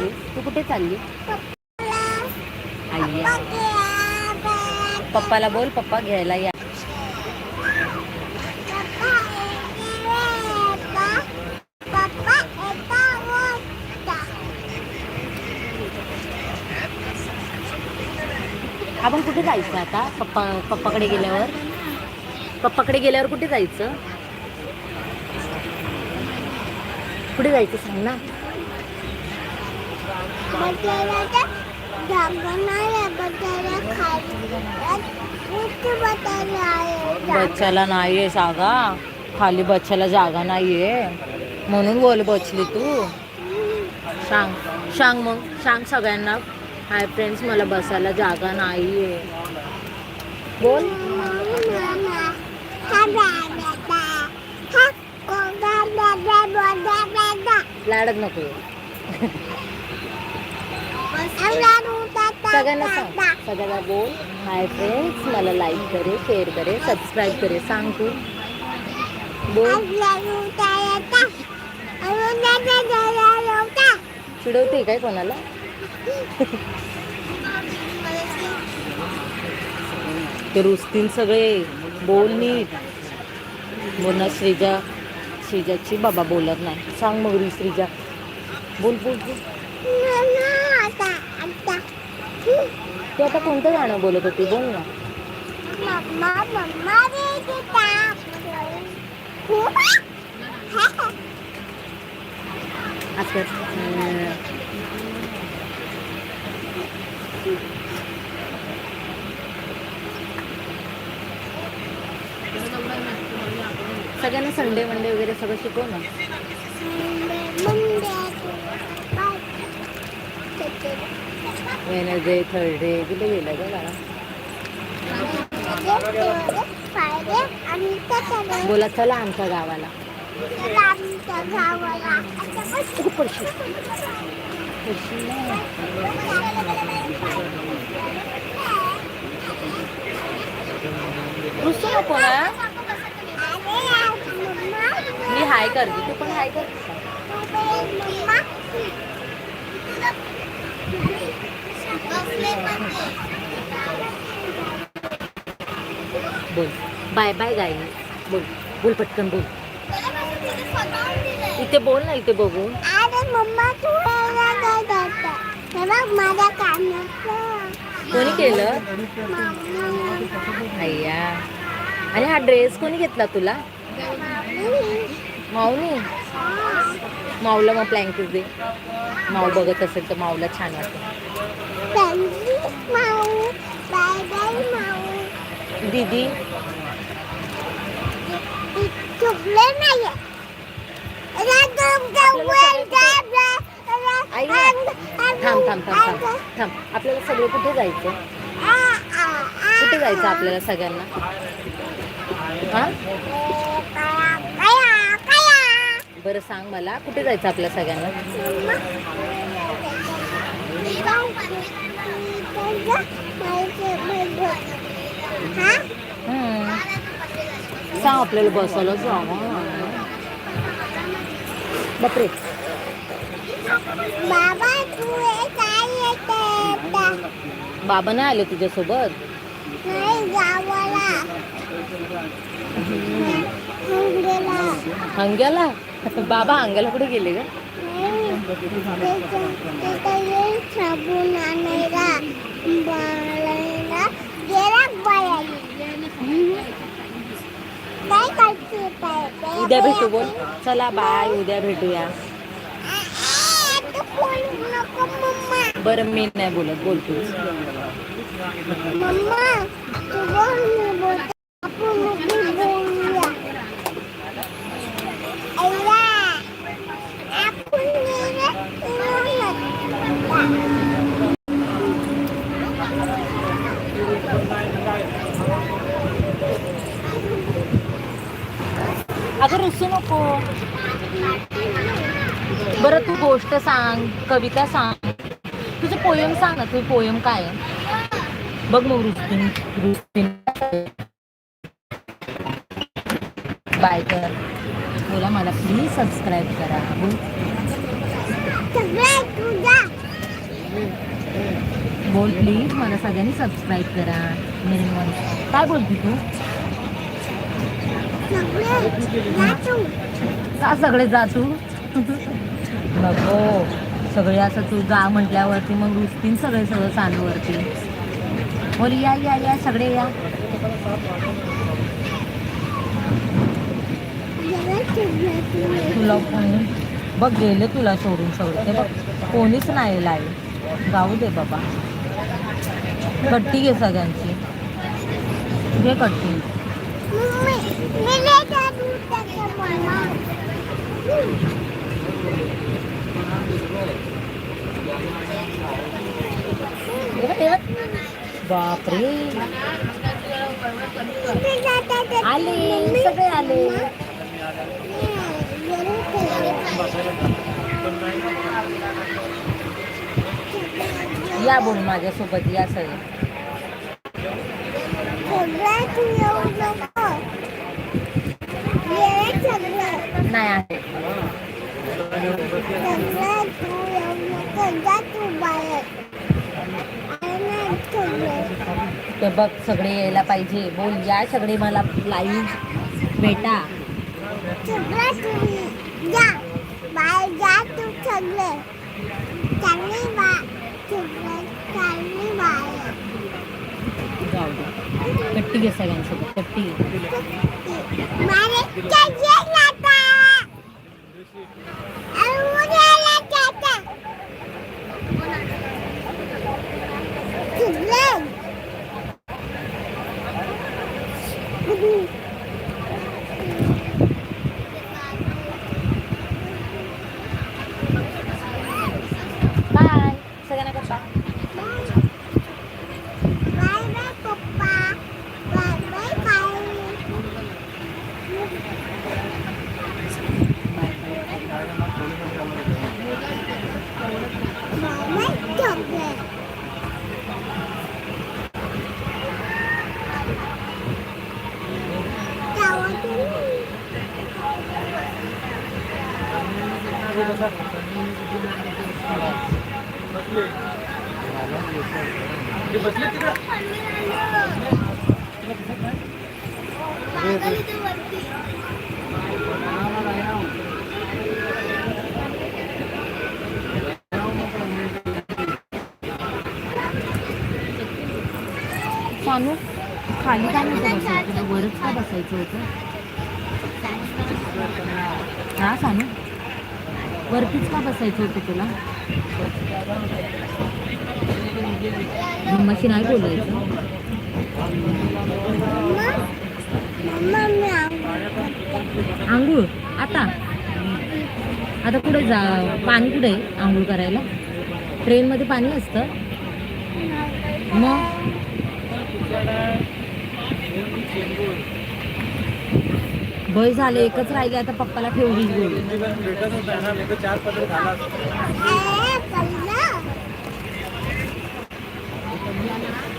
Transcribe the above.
चालली तू कुठे चालली? आई पप्पाला बोल पप्पा घ्यायला या. आपण कुठे जायचं आता? पप्पा पप्पाकडे गेल्यावर? पप्पाकडे गेल्यावर कुठे जायचं? कुठे जायचं सांग ना? बच्चाला नाहीये जागा खाली बच्चाला जागा नाहीये. म्हणून बोल बसली तू. सांग सांग मग सांग सगळ्यांना. हाय फ्रेंड्स मला बसायला जागा नाहीये. बोल. लाडत नको. सगळ्यांना सांग. सगळ्यांना बोल. हाय फ्रेंड्स मला लाईक करे शेअर करे सबस्क्राईब करे. सांग तू. बोल. चिडवते काय कोणाला? ते रुसतील सगळे. बोल नीट. बोल ना श्रीजा. श्रीजाची बाबा बोलत नाही. सांग मग री श्रीजा. बोल बोल बोल. तू आता कोणतं गाणं बोलत होती? बोल ना. मम्मा मम्मा रे किताब असं. अं, सगळ्यांना संडे मंडे वगैरे सगळं शिकव ना. वेनसडे थर्सडे कुठे गेलं का गाणं बोला चला आमच्या गावाला. रुसू नको ना. मी हाय करते तू पण हाय कर बोल. बाय बाय गाय. बोल. बोल पटकन बोल. इथे बोल ना इथे बघ. कोणी केलं? अय्या. आणि हा ड्रेस कोणी घेतला तुला? माऊनी? माऊला मग ब्लँकेट दे. माऊ बघत असेल तर माऊला छान वाटतं. दीदी? आई थांब थांब थांब थांब. थांब. आपल्याला सगळे कुठे जायचं कुठे जायचं आपल्याला सगळ्यांना? हा? बरं सांग मला कुठे जायचं आपल्या सगळ्यांना. सांग आपल्याला बसायला जाऊ बापरे. बाबा नाही आले तुझ्यासोबत? हंग्याला बाबा हंग्याला कुठे गेले काय उद्या भेटू बोल. चला बाय उद्या भेटूया. बरं मी नाही बोलत. बोलते आपण नको बोलूया आईला आपण गेलं अगं रुसू नको बरं तू गोष्ट सांग कविता सांग. तुझं पोयम सांग ना तुझं पोयम काय आहे? बघ मग रुस्तीन रुस्तीन बाय कर बोला मला प्लीज सबस्क्राईब करा. बोल. प्लीज मला सगळ्यांनी सबस्क्राईब करा. निर्मल काय बोलती तू? का सगळे जा तू. नको. सगळे असं तू जा म्हटल्यावरती मग रुचतीन सगळे सगळं चालूवरती बोल या या या सगळे या. तुला कोणी बघ गेले तुला सोडून सोडते ते बघ कोणीच नाही लाईव्ह जाऊ दे बाबा. कट्टी घे सगळ्यांची. घे कट्टी. मी ले जा दूध त्याच्या मला बापरे. आले सगळे आले. या बोल माझ्यासोबत या सगळे सगळं तू येऊ नको ये सगळं नाही आहे सगळं तू येऊ नको जा तू बाहेर आणि सगळं ते बघ सगळे यायला पाहिजे. बोल या सगळे मला लाईव्ह भेटा. कट्टी घे सगळ्यांसोबत कट्टी घे मारे चाहिए लाता अरुणेला चाचा सुगलन बाय सगळ्यांना कट्टा बाय बाय पप्पा bye bye bye bye bye chocolate Sanu खाली काय नव्हतं बसायचं तुला वरच का बसायचं होतं? हा सानू? वरतीच का बसायचं होतं तुला? मम्माशी नाही बोलायचं आंघोळ आता? आता कुठे जा पाणी कुठे आहे आंघोळ करायला? ट्रेनमध्ये पाणी असतं? मग? भय झाले एकच राहिले आता पप्पाला ठेवलीच Yeah.